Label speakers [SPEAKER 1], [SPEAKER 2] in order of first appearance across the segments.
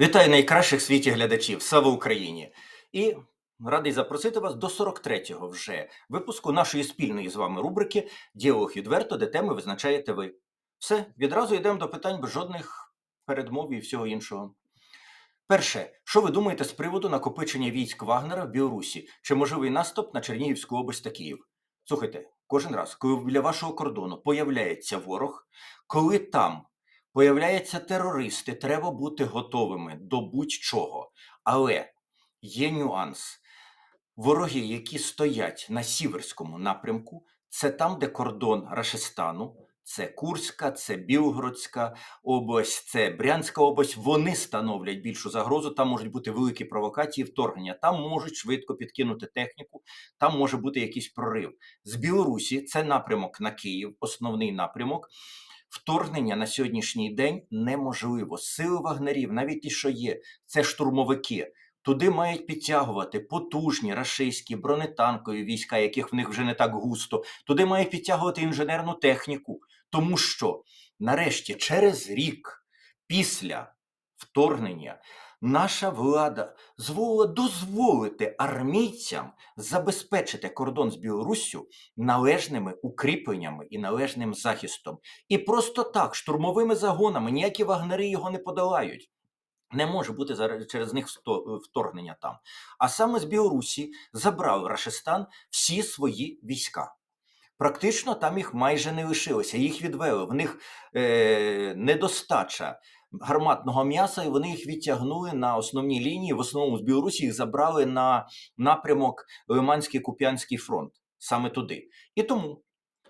[SPEAKER 1] Вітаю найкращих в світі глядачів. Слава Україні! І радий запросити вас до 43-го вже випуску нашої спільної з вами рубрики Діалог відверто, де теми визначаєте ви. Все, відразу йдемо до питань без жодних передмов і всього іншого. Перше, що ви думаєте з приводу накопичення військ Вагнера в Білорусі? Чи можливий наступ на Чернігівську область та Київ? Слухайте, кожен раз, коли біля вашого кордону появляється ворог, коли там появляються терористи, треба бути готовими до будь-чого. Але є нюанс. Вороги, які стоять на сіверському напрямку, це там, де кордон Рашистану, це Курська, це Білгородська область, це Брянська область. Вони становлять більшу загрозу. Там можуть бути великі провокації, вторгнення. Там можуть швидко підкинути техніку, там може бути якийсь прорив. З Білорусі це напрямок на Київ, основний напрямок. Вторгнення на сьогоднішній день неможливо. Сили вагнерів, навіть ті, що є, це штурмовики. Туди мають підтягувати потужні рашистські бронетанкові війська, яких в них вже не так густо. Туди мають підтягувати інженерну техніку, тому що нарешті, через рік після вторгнення, наша влада зволила дозволити армійцям забезпечити кордон з Білоруссю належними укріпленнями і належним захистом. І просто так, штурмовими загонами, ніякі вагнери його не подолають. Не може бути через них вто- вторгнення там. А саме з Білорусі забрав Рашистан всі свої війська. Практично там їх майже не лишилося. Їх відвели. В них е, недостача гарматного м'яса, і вони їх відтягнули на основні лінії. В основному з Білорусі їх забрали на напрямок Лиманський Куп'янський фронт, саме туди. І тому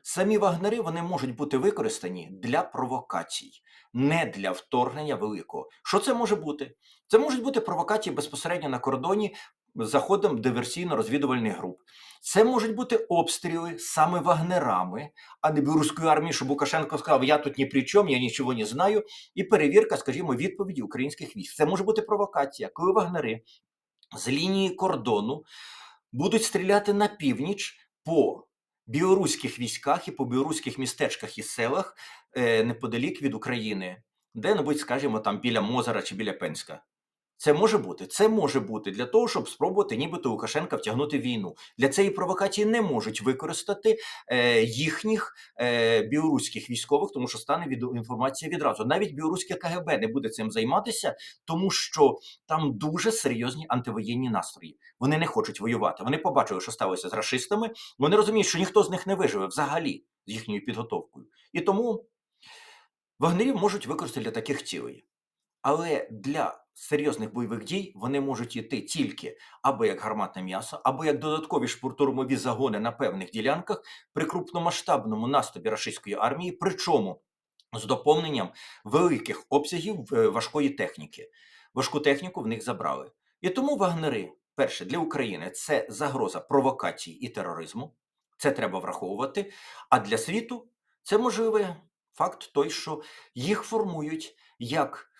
[SPEAKER 1] самі вагнери вони можуть бути використані для провокацій, не для вторгнення великого. Що це може бути? Це можуть бути провокації безпосередньо на кордоні заходом диверсійно-розвідувальних груп. Це можуть бути обстріли саме вагнерами, а не білоруської армії, що Лукашенко сказав, я тут ні при чому, я нічого не знаю. І перевірка, скажімо, відповіді українських військ. Це може бути провокація, коли вагнери з лінії кордону будуть стріляти на північ по білоруських військах і по білоруських містечках і селах е, неподалік від України, де-небудь, скажімо, там біля Мозера чи біля Пенська. Це може бути. Це може бути для того, щоб спробувати нібито Лукашенка втягнути війну. Для цієї провокації не можуть використати е, їхніх е, білоруських військових, тому що стане від інформація відразу. Навіть білоруське КГБ не буде цим займатися, тому що там дуже серйозні антивоєнні настрої. Вони не хочуть воювати. Вони побачили, що сталося з рашистами. Вони розуміють, що ніхто з них не виживе взагалі з їхньою підготовкою. І тому вагнерів можуть використати для таких цілей. Але для серйозних бойових дій вони можуть йти тільки або як гарматне м'ясо, або як додаткові штурмові загони на певних ділянках при крупномасштабному наступі рашистської армії, причому з доповненням великих обсягів е, важкої техніки. Важку техніку в них забрали. І тому вагнери, перше, для України це загроза провокацій і тероризму. Це треба враховувати. А для світу це можливий факт той, що їх формують як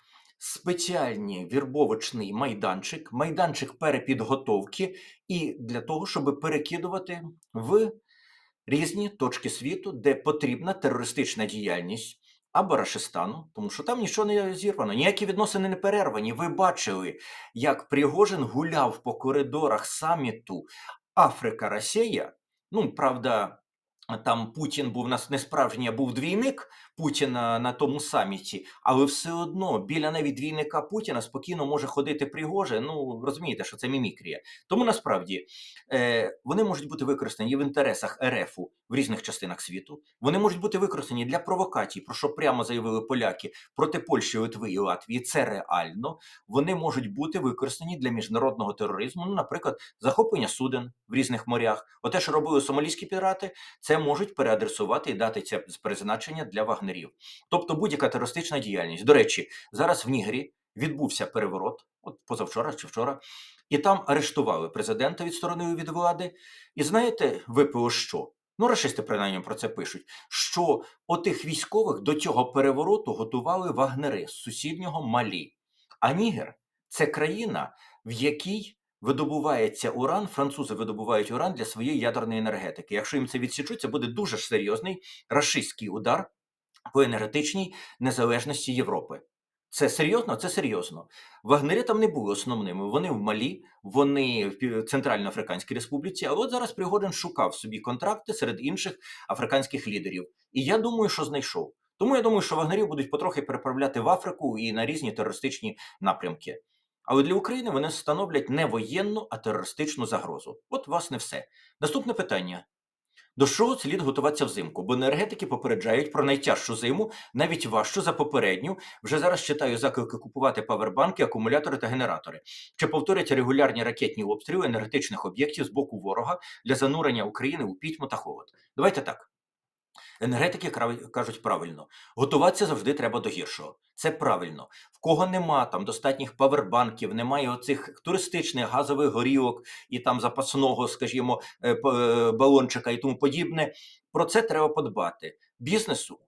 [SPEAKER 1] спеціальний вірбовочний майданчик, майданчик перепідготовки, і для того, щоб перекидувати в різні точки світу, де потрібна терористична діяльність. Або Рашистану, тому що там нічого не зірвано, ніякі відносини не перервані. Ви бачили, як Пригожин гуляв по коридорах саміту Африка Росія. Ну, правда, там Путін був нас не справжній, а був двійник Путіна на тому саміті, але все одно біля навіть двійника Путіна спокійно може ходити Пригоже. Ну розумієте, що це мімікрія. Тому насправді е, вони можуть бути використані в інтересах РФу в різних частинах світу. Вони можуть бути використані для провокацій, про що прямо заявили поляки проти Польщі, Литви і Латвії. Це реально. Вони можуть бути використані для міжнародного тероризму. Ну, наприклад, захоплення суден в різних морях. Оте, що робили сомалійські пірати, це можуть переадресувати і дати це призначення для вагнерів. Тобто будь-яка терористична діяльність. До речі, зараз в Нігері відбувся переворот, от позавчора чи вчора, і там арештували президента, відсторонили від влади. І знаєте, ВПО що? Ну, рашисти принаймні про це пишуть, що отих військових до цього перевороту готували вагнери з сусіднього Малі. А Нігер це країна, в якій видобувається уран, французи видобувають уран для своєї ядерної енергетики. Якщо їм це відсічуть, це буде дуже серйозний рашистський удар по енергетичній незалежності Європи. Це серйозно? Це серйозно. Вагнери там не були основними. Вони в Малі, вони в Центральноафриканській Республіці. А от зараз Пригожин шукав собі контракти серед інших африканських лідерів. І я думаю, що знайшов. Тому я думаю, що вагнерів будуть потрохи переправляти в Африку і на різні терористичні напрямки. Але для України вони становлять не воєнну, а терористичну загрозу. От, власне, все. Наступне питання. До чого слід готуватися взимку? Бо енергетики попереджають про найтяжчу зиму, навіть важчу за попередню. Вже зараз читаю заклики купувати павербанки, акумулятори та генератори. Чи повторяться регулярні ракетні обстріли енергетичних об'єктів з боку ворога для занурення України у пітьму та холод? Давайте так. Енергетики кажуть правильно, готуватися завжди треба до гіршого. Це правильно. В кого нема там достатніх павербанків, немає оцих туристичних газових горілок і там запасного, скажімо, е, е, балончика і тому подібне. Про це треба подбати. Бізнесу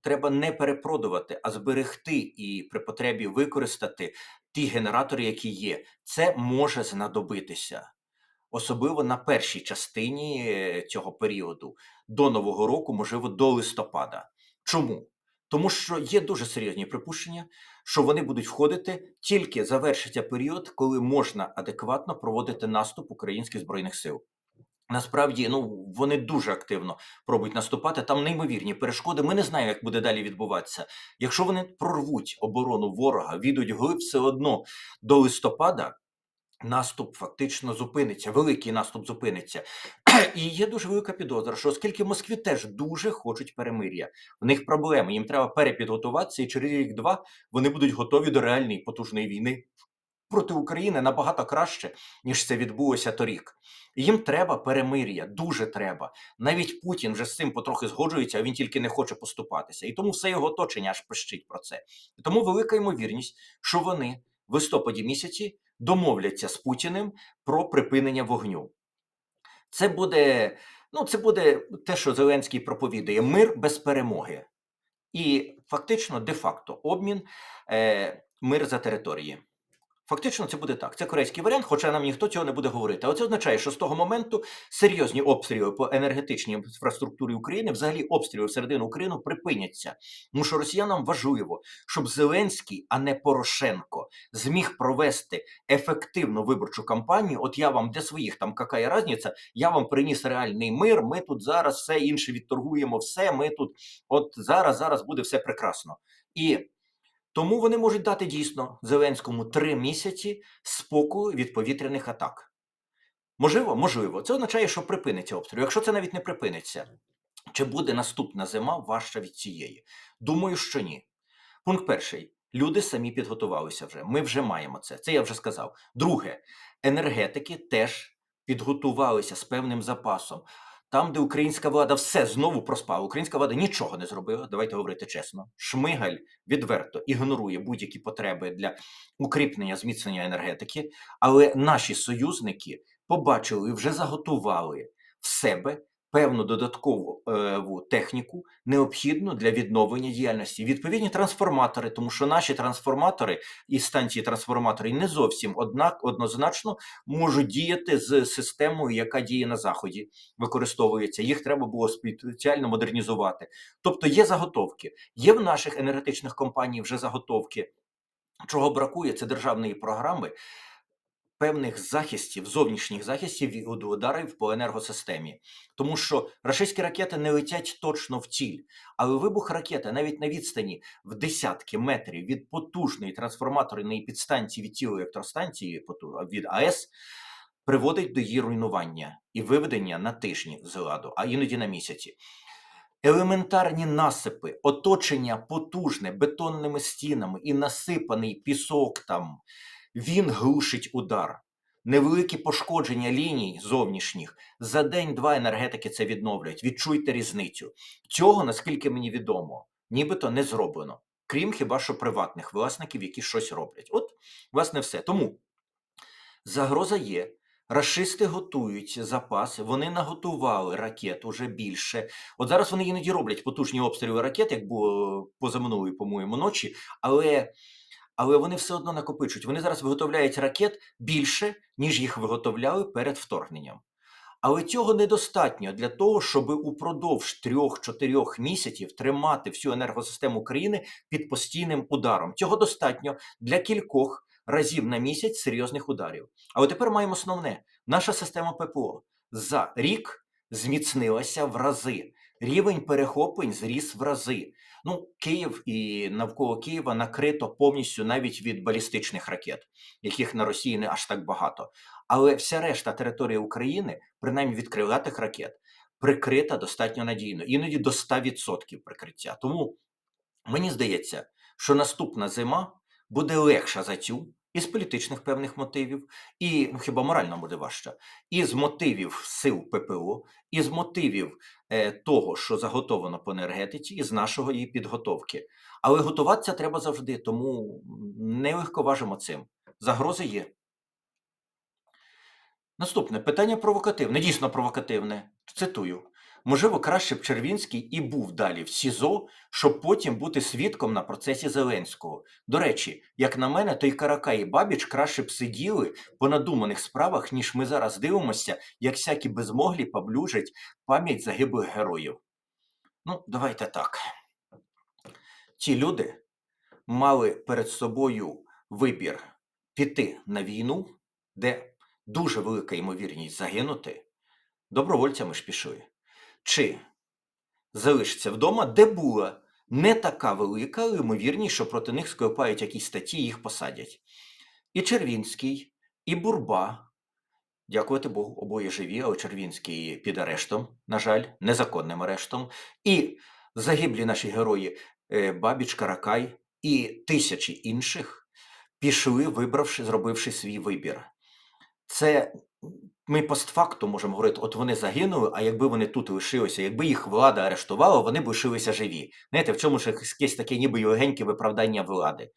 [SPEAKER 1] треба не перепродувати, а зберегти і при потребі використати ті генератори, які є. Це може знадобитися. Особливо на першій частині е, цього періоду до Нового року, можливо, до листопада. Чому? Тому що є дуже серйозні припущення, що вони будуть входити тільки завершиться період, коли можна адекватно проводити наступ українських збройних сил. Насправді, ну вони дуже активно пробують наступати. Там неймовірні перешкоди. Ми не знаємо, як буде далі відбуватися. Якщо вони прорвуть оборону ворога, відуть вглиб все одно до листопада. Наступ фактично зупиниться, великий наступ зупиниться. І є дуже велика підозра, що оскільки в Москві теж дуже хочуть перемир'я, в них проблеми, їм треба перепідготуватися, і через рік-два вони будуть готові до реальної потужної війни проти України набагато краще, ніж це відбулося торік. Їм треба перемир'я, дуже треба. Навіть Путін вже з цим потрохи згоджується, а він тільки не хоче поступатися. І тому все його оточення аж пищить про це. І тому велика ймовірність, що вони в листопаді місяці домовляться з Путіним про припинення вогню. Це буде, ну, це буде те, що Зеленський проповідує: мир без перемоги. І фактично, де-факто, обмін е, мир за території. Фактично, це буде так. Це корейський варіант, хоча нам ніхто цього не буде говорити. Але це означає, що з того моменту серйозні обстріли по енергетичній інфраструктурі України, взагалі обстріли всередину України припиняться. Тому що росіянам важливо, щоб Зеленський, а не Порошенко, зміг провести ефективну виборчу кампанію. От я вам для своїх там какая різниця, я вам приніс реальний мир. Ми тут зараз все інше відторгуємо, все. Ми тут, от зараз, зараз буде все прекрасно. І тому вони можуть дати дійсно Зеленському три місяці спокою від повітряних атак. Можливо, можливо. Це означає, що припиниться обстріл. Якщо це навіть не припиниться, чи буде наступна зима важча від цієї? Думаю, що ні. Пункт перший. Люди самі підготувалися вже. Ми вже маємо це. Це я вже сказав. Друге, енергетики теж підготувалися з певним запасом. Там, де українська влада все знову проспала, українська влада нічого не зробила. Давайте говорити чесно. Шмигаль відверто ігнорує будь-які потреби для укріплення зміцнення енергетики, але наші союзники побачили і вже заготували в себе певну додаткову е, техніку, необхідну для відновлення діяльності. Відповідні трансформатори, тому що наші трансформатори і станції трансформатори не зовсім однак однозначно можуть діяти з системою, яка діє на заході, використовується. Їх треба було спеціально модернізувати. Тобто є заготовки. Є в наших енергетичних компаній вже заготовки. Чого бракує, це державної програми певних захистів, зовнішніх захистів від ударів по енергосистемі. Тому що рашистські ракети не летять точно в ціль, але вибух ракети навіть на відстані в десятки метрів від потужної трансформаторної підстанції від цілої електростанції від АЕС приводить до її руйнування і виведення на тижні з ладу, а іноді на місяці. Елементарні насипи, оточення потужне бетонними стінами і насипаний пісок там, він глушить удар. Невеликі пошкодження ліній зовнішніх за день-два енергетики це відновлюють. Відчуйте різницю. Цього, наскільки мені відомо, нібито не зроблено, крім хіба що приватних власників, які щось роблять. От, власне, все. Тому загроза є. Рашисти готують запаси, вони наготували ракет уже більше. От зараз вони іноді роблять потужні обстріли ракет, як було позаминулої, по-моєму, ночі, але, але вони все одно накопичують. Вони зараз виготовляють ракет більше, ніж їх виготовляли перед вторгненням. Але цього недостатньо для того, щоб упродовж трьох-чотирьох місяців тримати всю енергосистему України під постійним ударом. Цього достатньо для кількох разів на місяць серйозних ударів. Але тепер маємо основне: наша система ППО за рік зміцнилася в рази. Рівень перехоплень зріс в рази. Ну, Київ і навколо Києва накрито повністю навіть від балістичних ракет, яких на Росії не аж так багато. Але вся решта території України, принаймні від крилатих ракет, прикрита достатньо надійно, іноді до 100% прикриття. Тому мені здається, що наступна зима буде легша за цю. Із політичних певних мотивів, і ну, хіба морально буде важче, і з мотивів сил ППО, і з мотивів е, того, що заготовано по енергетиці, і з нашого її підготовки. Але готуватися треба завжди, тому не легковажимо цим. Загрози є. Наступне питання провокативне, дійсно провокативне. Цитую: можливо, краще б Червінський і був далі в СІЗО, щоб потім бути свідком на процесі Зеленського. До речі, як на мене, то й Карака і Бабіч краще б сиділи по надуманих справах, ніж ми зараз дивимося, як всякі безмоглі поблюжать пам'ять загиблих героїв. Ну, давайте так. Ці люди мали перед собою вибір піти на війну, де дуже велика ймовірність загинути, добровольцями ж пішли, чи залишиться вдома, де була не така велика але ймовірність, що проти них склепають якісь статті і їх посадять. І Червінський, і Бурба, дякувати Богу, обоє живі, але Червінський під арештом, на жаль, незаконним арештом, і загиблі наші герої е, Бабіч, Каракай і тисячі інших пішли, вибравши, зробивши свій вибір. Це ми постфактум можемо говорити, от вони загинули, а якби вони тут лишилися, якби їх влада арештувала, вони б лишилися живі. Знаєте, в чому ж якесь таке ніби легеньке виправдання влади?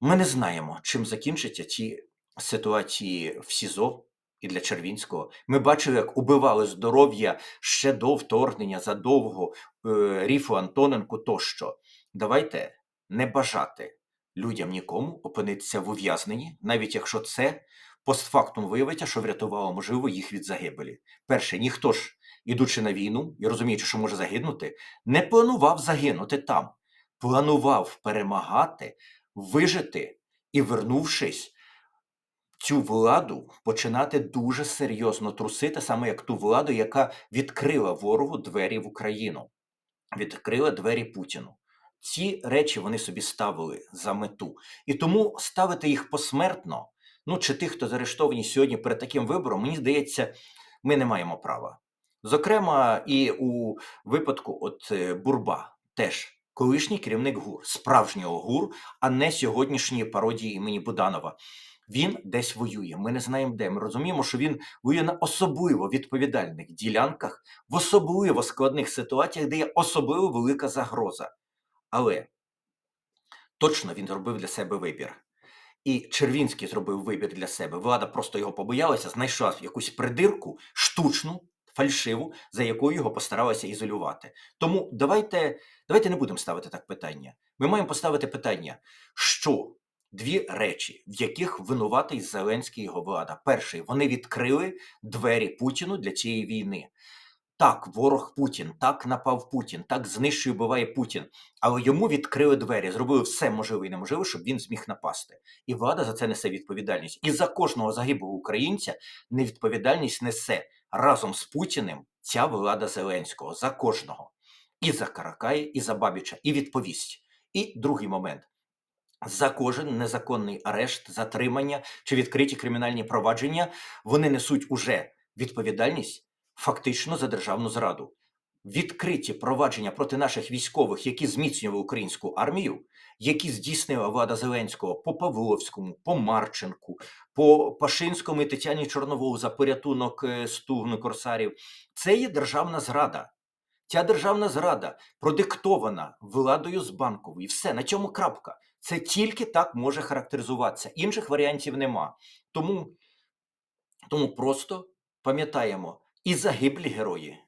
[SPEAKER 1] Ми не знаємо, чим закінчаться ті ситуації в СІЗО і для Червінського. Ми бачили, як убивали здоров'я ще до вторгнення, задовго е, Ріфу Антоненку тощо. Давайте не бажати людям нікому опинитися в ув'язненні, навіть якщо це постфактум виявиться, що врятувало, можливо, їх від загибелі. Перше, ніхто ж, ідучи на війну і розуміючи, що може загинути, не планував загинути там, планував перемагати, вижити і, вернувшись, цю владу починати дуже серйозно трусити, саме як ту владу, яка відкрила ворогу двері в Україну, відкрила двері Путіну. Ці речі вони собі ставили за мету. І тому ставити їх посмертно ну чи тих, хто заарештовані сьогодні перед таким вибором, мені здається, ми не маємо права. Зокрема, і у випадку от е, Бурба теж колишній керівник ГУР, справжнього ГУР, а не сьогоднішньої пародії імені Буданова. Він десь воює. Ми не знаємо де. Ми розуміємо, що він воює на особливо відповідальних ділянках, в особливо складних ситуаціях, де є особливо велика загроза. Але точно він зробив для себе вибір. І Червінський зробив вибір для себе. Влада просто його побоялася, знайшла якусь придирку, штучну, фальшиву, за якою його постаралася ізолювати. Тому давайте, давайте не будемо ставити так питання. Ми маємо поставити питання, що дві речі, в яких винуватий Зеленський його влада. Перший, вони відкрили двері Путіну для цієї війни. Так, ворог Путін, так напав Путін, так знищує, буває Путін. Але йому відкрили двері, зробили все можливе і неможливе, щоб він зміг напасти. І влада за це несе відповідальність. І за кожного загиблого українця невідповідальність несе разом з Путіним ця влада Зеленського за кожного. І за Каракая, і за Бабіча, і відповість. І другий момент. За кожен незаконний арешт, затримання чи відкриті кримінальні провадження вони несуть уже відповідальність фактично за державну зраду. Відкриті провадження проти наших військових, які зміцнювали українську армію, які здійснила влада Зеленського по Павловському, по Марченку, по Пашинському і Тетяні Чорновол за порятунок е, стугну корсарів, це є державна зрада. Ця державна зрада продиктована владою з банкової. Все на цьому крапка. Це тільки так може характеризуватися. Інших варіантів нема. Тому, Тому просто пам'ятаємо і загиблі герої,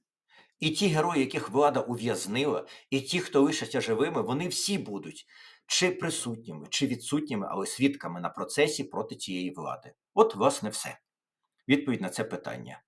[SPEAKER 1] і ті герої, яких влада ув'язнила, і ті, хто лишаться живими, вони всі будуть чи присутніми, чи відсутніми, але свідками на процесі проти цієї влади. От, власне, все. Відповідь на це питання.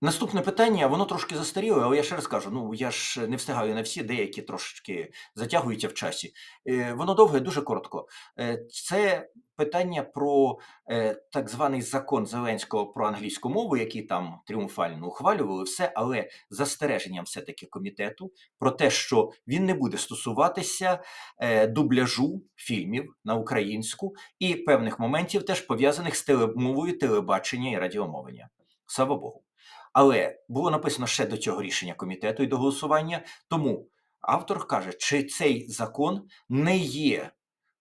[SPEAKER 1] Наступне питання, воно трошки застаріле, але я ще раз кажу: ну я ж не встигаю на всі, деякі трошечки затягуються в часі. Е, воно довге, дуже коротко. Е, це питання про е, так званий закон Зеленського про англійську мову, який там тріумфально ухвалювали, все, але застереженням все-таки комітету про те, що він не буде стосуватися дубляжу фільмів на українську і певних моментів, теж пов'язаних з телемовою телебачення і радіомовлення. Слава Богу. Але було написано ще до цього рішення комітету і до голосування. Тому автор каже, чи цей закон не є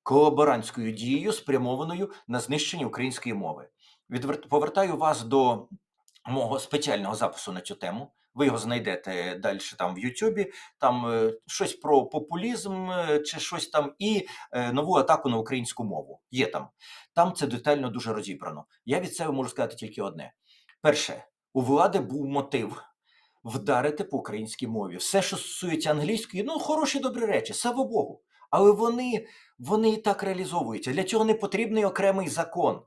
[SPEAKER 1] колаборантською дією, спрямованою на знищення української мови. Відвер- Повертаю вас до мого спеціального запису на цю тему. Ви його знайдете далі там в Ютубі. Там е, щось про популізм е, чи щось там, і е, нову атаку на українську мову. Є там. Там це детально дуже розібрано. Я від себе можу сказати тільки одне: перше, у влади був мотив вдарити по українській мові. Все, що стосується англійської, ну хороші добрі речі, слава Богу. Але вони, вони і так реалізовуються. Для цього не потрібний окремий закон.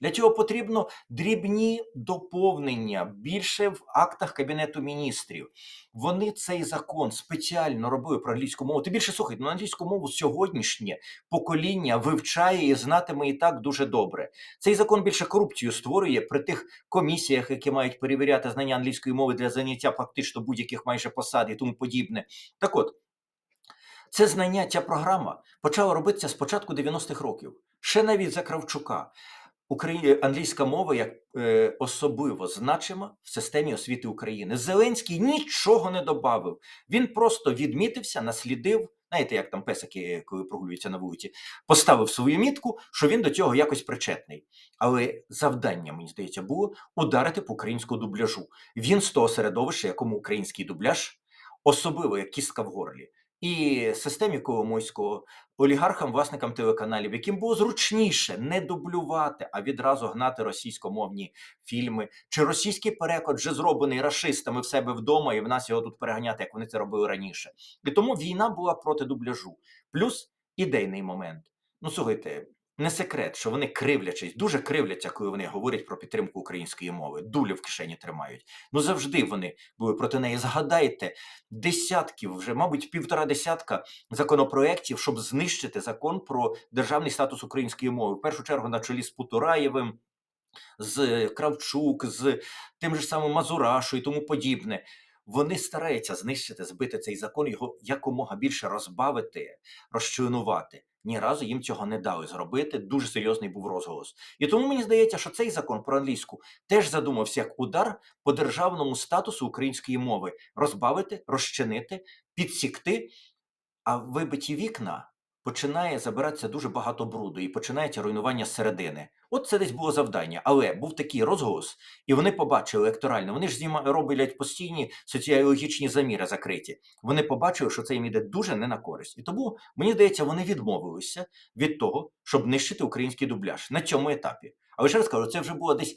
[SPEAKER 1] Для цього потрібно дрібні доповнення більше в актах Кабінету міністрів. Вони цей закон спеціально робили про англійську мову. Ти більше слухайте, ну, англійську мову сьогоднішнє покоління вивчає і знатиме і так дуже добре. Цей закон більше корупцію створює при тих комісіях, які мають перевіряти знання англійської мови для заняття фактично будь-яких майже посад і тому подібне. Так от, це знання, ця програма почала робитися з початку 90-х років, ще навіть за Кравчука. Англійська мова як е, особливо значима в системі освіти України. Зеленський нічого не додав. Він просто відмітився, наслідив. Знаєте, як там песики, коли прогулюються на вулиці, поставив свою мітку, що він до цього якось причетний. Але завдання, мені здається, було ударити по українському дубляжу. Він з того середовища, якому український дубляж, особливо як кістка в горлі, і системі Коломойського, олігархам, власникам телеканалів, яким було зручніше не дублювати, а відразу гнати російськомовні фільми, чи російський переклад вже зроблений расистами в себе вдома, і в нас його тут переганяти, як вони це робили раніше. І тому війна була проти дубляжу. Плюс ідейний момент. Ну слухайте. Не секрет, що вони кривлячись, дуже кривляться, коли вони говорять про підтримку української мови, дулю в кишені тримають. Ну завжди вони були проти неї. Згадайте, десятків, вже, мабуть, півтора десятка законопроєктів, щоб знищити закон про державний статус української мови. В першу чергу на чолі з Путураєвим, з Кравчук, з тим же самим Мазурашу і тому подібне. Вони стараються знищити, збити цей закон, його якомога більше розбавити, розчленувати. Ні разу їм цього не дали зробити. Дуже серйозний був розголос. І тому мені здається, що цей закон про англійську теж задумався як удар по державному статусу української мови розбавити, розчинити, підсікти, а вибиті вікна починає забиратися дуже багато бруду і починається руйнування зсередини. От це десь було завдання. Але був такий розголос, і вони побачили електорально. Вони ж зніма роблять постійні соціологічні заміри закриті. Вони побачили, що це їм іде дуже не на користь. І тому мені здається, вони відмовилися від того, щоб нищити український дубляж на цьому етапі. Але ще раз кажу, це вже була десь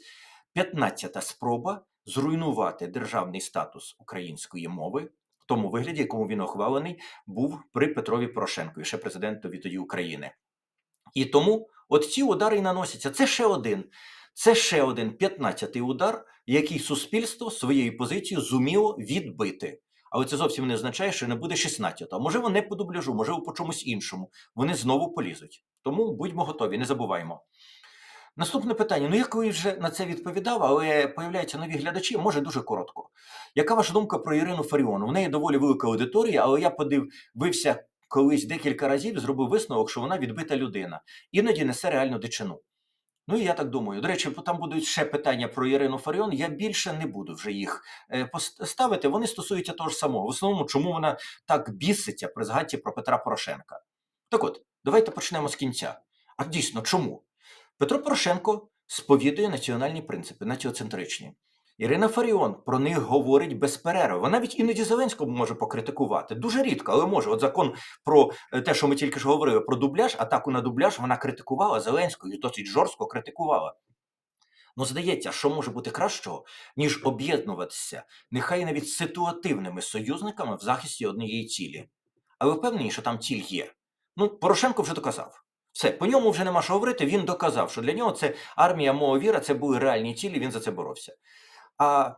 [SPEAKER 1] 15-та спроба зруйнувати державний статус української мови в тому вигляді, якому він ухвалений, був при Петрові Порошенкові, ще президентові тоді України. І тому от ці удари і наносяться. Це ще один. Це ще один 15-й удар, який суспільство своєю позицією зуміло відбити. Але це зовсім не означає, що не буде 16-го. Можливо, не по дубляжу, можливо, по чомусь іншому. Вони знову полізуть. Тому будьмо готові, не забуваємо. Наступне питання. Ну, я коли вже на це відповідав, але появляються нові глядачі, може дуже коротко. Яка ваша думка про Ірину Фаріон? У неї доволі велика аудиторія, але я подивився колись декілька разів, зробив висновок, що вона відбита людина. Іноді несе реальну дичину. Ну і я так думаю. До речі, там будуть ще питання про Ірину Фаріон. Я більше не буду вже їх е, пос- ставити. Вони стосуються того ж самого. В основному, чому вона так біситься при згадці про Петра Порошенка. Так от, давайте почнемо з кінця. А дійсно, чому? Петро Порошенко сповідує національні принципи, націоцентричні. Ірина Фаріон про них говорить без перерви. Вона навіть іноді Зеленського може покритикувати. Дуже рідко, але може. От закон про е, те, що ми тільки ж говорили про дубляж, атаку на дубляж, вона критикувала Зеленського і досить жорстко критикувала. Ну, здається, що може бути кращого, ніж об'єднуватися, нехай навіть ситуативними союзниками в захисті однієї цілі. А ви впевнені, що там ціль є? Ну, Порошенко вже доказав. Все, по ньому вже нема що говорити. Він доказав, що для нього це армія мова віра, це були реальні цілі, він за це боровся. А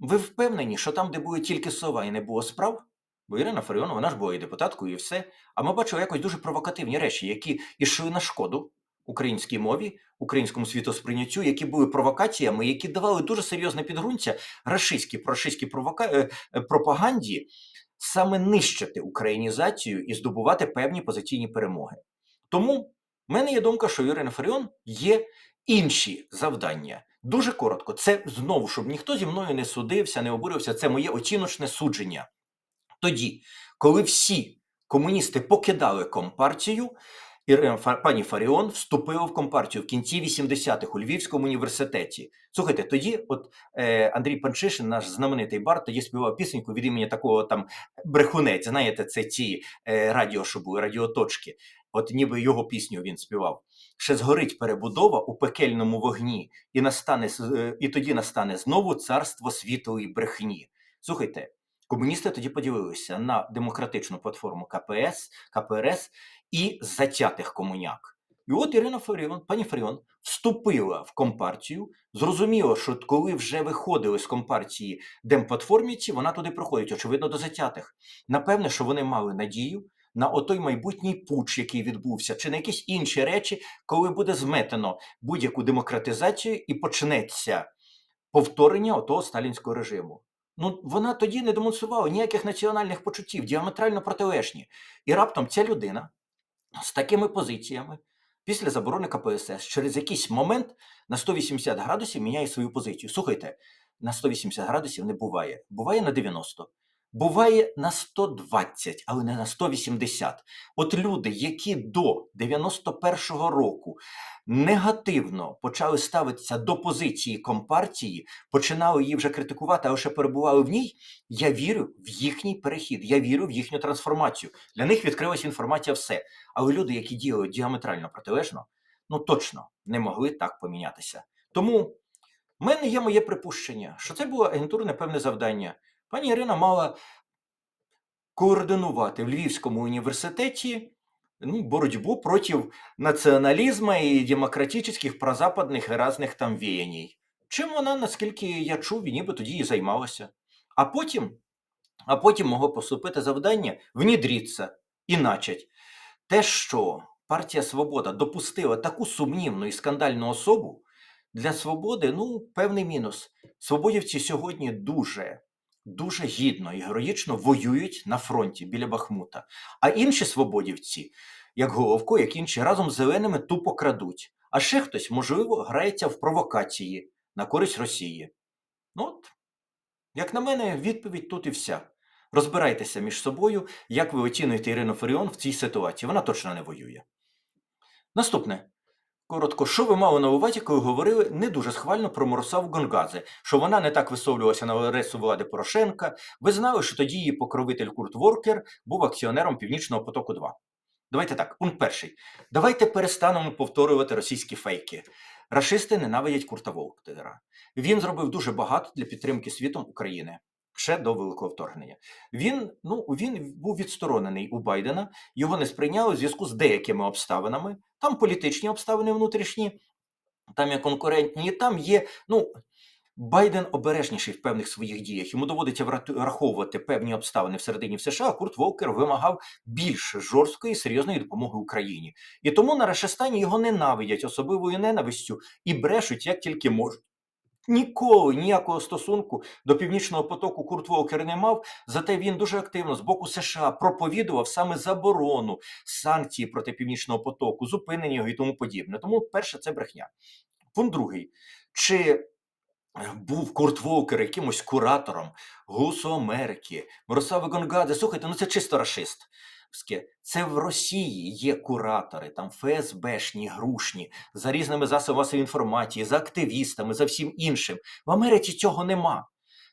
[SPEAKER 1] Ви впевнені, що там, де буде тільки сова і не було справ? Бо Ірина Фаріон, вона ж була і депутаткою, і все. А ми бачили якось дуже провокативні речі, які йшли на шкоду українській мові, українському світосприйняттю, які були провокаціями, які давали дуже серйозне підґрунтя рашистській, прошистській провока... е, е, пропаганді саме нищити українізацію і здобувати певні позиційні перемоги. Тому в мене є думка, що у Ірини Фаріон є інші завдання. Дуже коротко, це знову, щоб ніхто зі мною не судився, не обурився, це моє оціночне судження. Тоді, коли всі комуністи покидали компартію, Ірина Фа- пані Фаріон вступила в компартію в кінці 80-х у Львівському університеті. Слухайте, тоді, от е, Андрій Панчишин, наш знаменитий бар, тоді співав пісеньку від імені такого там брехунець. Знаєте, це ті е, радіо, що були, радіоточки. От ніби його пісню він співав. Ще згорить перебудова у пекельному вогні, і настане е, і тоді настане знову царство світової брехні. Слухайте, комуністи тоді поділилися на демократичну платформу КПС, КПРС і затятих комуняк. І от Ірина Фаріон, пані Фаріон, вступила в компартію, зрозуміло, що коли вже виходили з компартії демплатформіці, вона туди проходить, очевидно, до затятих. Напевне, що вони мали надію на отой майбутній пуч, який відбувся, чи на якісь інші речі, коли буде зметено будь-яку демократизацію і почнеться повторення отого сталінського режиму. Ну, вона тоді не демонструвала ніяких національних почуттів, діаметрально протилежні. І раптом ця людина з такими позиціями після заборони КПСС через якийсь момент на 180 градусів міняє свою позицію. Слухайте, на 180 градусів не буває. Буває на 90. Буває на 120, але не на 180. От люди, які до 91-го року негативно почали ставитися до позиції компартії, починали її вже критикувати, але ще перебували в ній. Я вірю в їхній перехід, я вірю в їхню трансформацію. Для них відкрилася інформація все. Але люди, які діяли діаметрально протилежно, ну точно не могли так помінятися. Тому в мене є моє припущення, що це було агентурне певне завдання. Пані Ірина мала координувати в Львівському університеті ну, боротьбу проти націоналізму і демократичних прозападних і різних там веяній. Чим вона, наскільки я чув, ніби тоді і займалася. А потім, а потім могло поступити завдання внідріться і начать. Те, що партія Свобода допустила таку сумнівну і скандальну особу, для свободи ну, певний мінус. Свободівці сьогодні дуже, дуже гідно і героїчно воюють на фронті біля Бахмута. А інші свободівці, як Головко, як інші, разом з зеленими тупо крадуть. А ще хтось, можливо, грається в провокації на користь Росії. Ну от, як на мене, відповідь тут і вся. Розбирайтеся між собою, як ви оцінюєте Ірину Фаріон в цій ситуації. Вона точно не воює. Наступне. Коротко, що ви мали на увазі, коли говорили не дуже схвально про Моросаву Гонгадзе, що вона не так висловлювалася на адресу влади Порошенка. Ви знали, що тоді її покровитель Курт Воркер був акціонером Північного потоку 2. Давайте так, пункт перший. Давайте перестанемо повторювати російські фейки. Рашисти ненавидять Курта Волкера. Він зробив дуже багато для підтримки світом України ще до великого вторгнення. Він ну він був відсторонений у Байдена. Його не сприйняли у зв'язку з деякими обставинами. Там політичні обставини внутрішні, там є конкурентні, там є. Ну Байден обережніший в певних своїх діях. Йому доводиться враховувати певні обставини всередині в США. Курт Волкер вимагав більш жорсткої серйозної допомоги Україні. І тому на Рашистані його ненавидять особливою ненавистю і брешуть як тільки можуть. Ніколи ніякого стосунку до північного потоку Курт Волкер не мав, зате він дуже активно з боку США проповідував саме заборону санкції проти північного потоку, зупинення його і тому подібне. Тому, перше, це брехня. Пункт другий. Чи був Курт Волкер якимось куратором Гусу Америки, Мирослава Гонгадзе? Слухайте, ну це чисто рашист. Це в Росії є куратори, там ФСБшні, грушні, за різними засобами інформації, за активістами, за всім іншим. В Америці цього нема.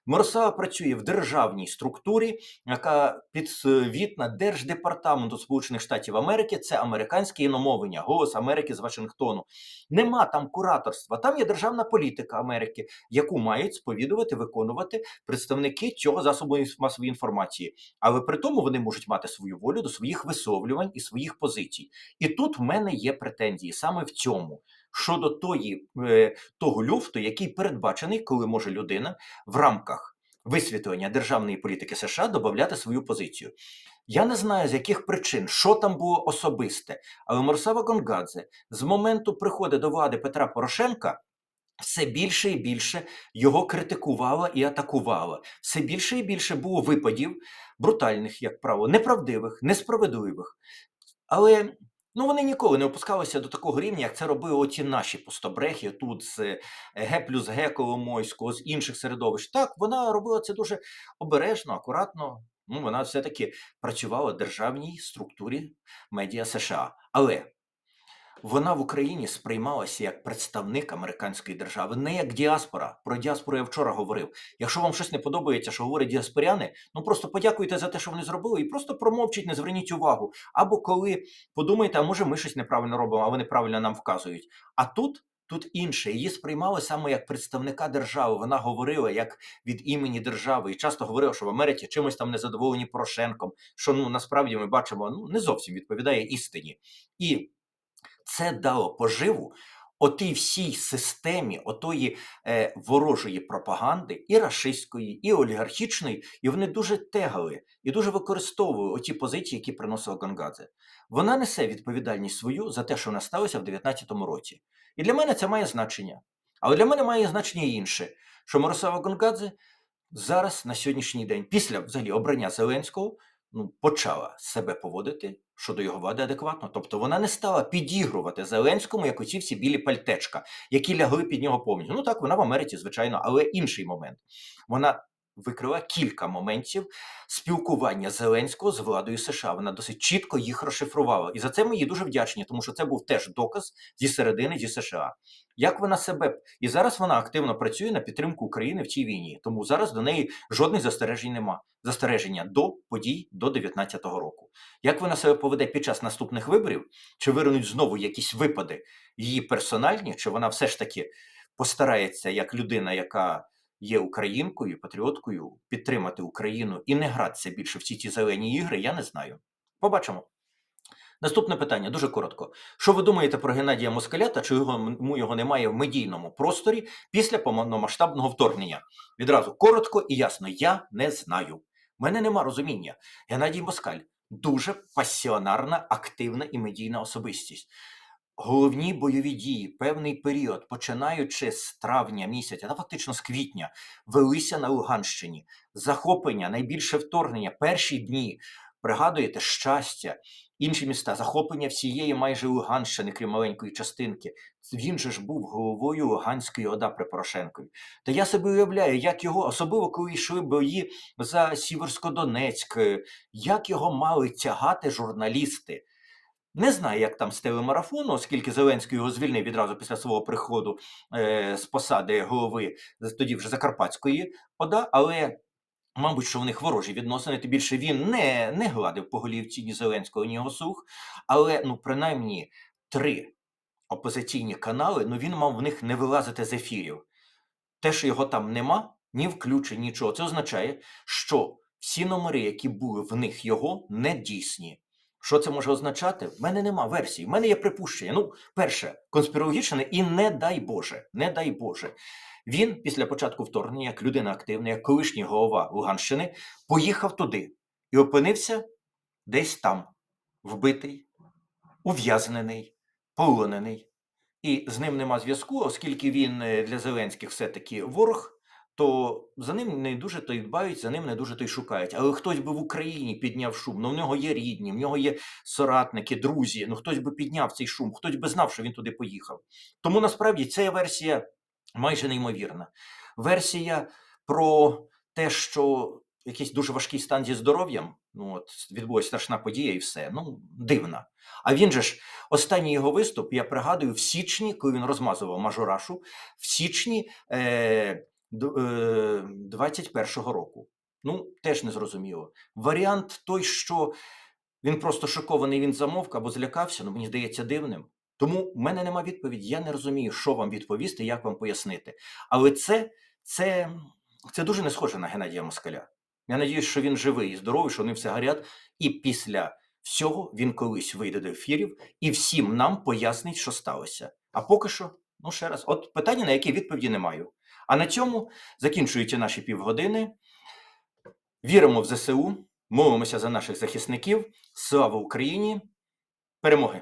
[SPEAKER 1] Мирослава працює в державній структурі, яка підзвітна Держдепартаменту Сполучених Штатів Америки. Це американське іномовлення, голос Америки з Вашингтону. Нема там кураторства, там є державна політика Америки, яку мають сповідувати, виконувати представники цього засобу масової інформації. Але при тому вони можуть мати свою волю до своїх висловлювань і своїх позицій. І тут в мене є претензії саме в цьому. Щодо тої, е, того люфту, який передбачений, коли може людина в рамках висвітлення державної політики США додати свою позицію. Я не знаю, з яких причин, що там було особисте, але Морсава Гонгадзе з моменту приходу до влади Петра Порошенка все більше і більше його критикувала і атакувала. Все більше і більше було випадів брутальних, як правило, неправдивих, несправедливих. Але ну, вони ніколи не опускалися до такого рівня, як це робили оті наші пустобрехи тут з е, Г плюс Г Коломойського, з інших середовищ. Так, вона робила це дуже обережно, акуратно. Ну, вона все-таки працювала в державній структурі медіа США. Але вона в Україні сприймалася як представник американської держави, не як діаспора. Про діаспору я вчора говорив. Якщо вам щось не подобається, що говорять діаспоряни, ну просто подякуйте за те, що вони зробили, і просто промовчіть, не зверніть увагу. Або коли подумаєте, а може ми щось неправильно робимо, а вони правильно нам вказують. А тут. Тут інше, її сприймали саме як представника держави. Вона говорила як від імені держави, і часто говорила, що в Америці чимось там незадоволені Порошенком, що ну насправді ми бачимо, ну не зовсім відповідає істині. І це дало поживу отій всій системі отої е, ворожої пропаганди, і рашистської, і олігархічної, і вони дуже тегали і дуже використовували оті позиції, які приносила Гонгадзе. Вона несе відповідальність свою за те, що вона сталося в 19-му році. І для мене це має значення. Але для мене має значення інше, що Мирослава Гонгадзе зараз на сьогоднішній день, після взагалі обрання Зеленського, ну, почала себе поводити щодо його влади адекватно. Тобто вона не стала підігрувати Зеленському, як оці всі білі пальтечка, які лягли під нього повністю. Ну так, вона в Америці, звичайно, але інший момент. Вона викрила кілька моментів спілкування Зеленського з владою США. Вона досить чітко їх розшифрувала. І за це ми їй дуже вдячні, тому що це був теж доказ зі середини зі США. Як вона себе і зараз вона активно працює на підтримку України в цій війні. Тому зараз до неї жодних застережень нема. Застереження до подій до 19-го року. Як вона себе поведе під час наступних виборів? Чи виринуть знову якісь випади її персональні? Чи вона все ж таки постарається як людина, яка є українкою, патріоткою, підтримати Україну і не гратися більше в ці ті зелені ігри? Я не знаю. Побачимо. Наступне питання дуже коротко. Що ви думаєте про Геннадія Москаля та чому його немає в медійному просторі після повномасштабного вторгнення? Відразу коротко і ясно, я не знаю. У мене нема розуміння. Геннадій Москаль дуже пасіонарна, активна і медійна особистість. Головні бойові дії, певний період, починаючи з травня місяця, та фактично з квітня, велися на Луганщині. Захоплення, найбільше вторгнення, перші дні. Пригадуєте щастя, інші міста, захоплення всієї майже Луганщини, крім маленької частинки. Він же ж був головою Луганської ОДА при Порошенкові. Та я собі уявляю, як його, особливо коли йшли бої за Сіверсько-Донецьк, як його мали тягати журналісти. Не знаю, як там з телемарафону, оскільки Зеленський його звільнив відразу після свого приходу е, з посади голови тоді вже Закарпатської ОДА, але Мабуть, що в них ворожі відносини, тим більше він не не гладив по голівці ні Зеленського, ні його слух, але ну, принаймні три опозиційні канали, ну він мав в них не вилазити з ефірів. Те, що його там нема, ні включень, нічого. Це означає, що всі номери, які були в них його, не дійсні. Що це може означати? В мене нема версії. В мене є припущення. Ну, перше, конспірологічне, і не дай Боже, не дай Боже. Він після початку вторгнення, як людина активна, як колишній голова Луганщини, поїхав туди і опинився десь там, вбитий, ув'язнений, полонений. І з ним нема зв'язку, оскільки він е, для Зеленських все-таки ворог, то за ним не дуже то й дбають, за ним не дуже то й шукають. Але хтось би в Україні підняв шум, ну в нього є рідні, в нього є соратники, друзі. Ну хтось би підняв цей шум, хтось би знав, що він туди поїхав. Тому насправді ця версія майже неймовірна. Версія про те, що якийсь дуже важкий стан зі здоров'ям, ну от відбулася страшна подія і все. Ну, дивна. А він же ж, останній його виступ, я пригадую, в січні, коли він розмазував мажорашу, в січні е, 21-го року. Ну, теж не зрозуміло. Варіант той, що він просто шокований, він замовк або злякався, ну мені здається дивним. Тому в мене нема відповіді. Я не розумію, що вам відповісти, як вам пояснити. Але це це, це дуже не схоже на Геннадія Москаля. Я надіюсь, що він живий і здоровий, що вони все гарять. І після всього він колись вийде до ефірів і всім нам пояснить, що сталося. А поки що, ну ще раз, от питання, на яке відповіді не маю. А на цьому закінчуються наші півгодини. Віримо в ЗСУ, мовимося за наших захисників. Слава Україні! Перемоги!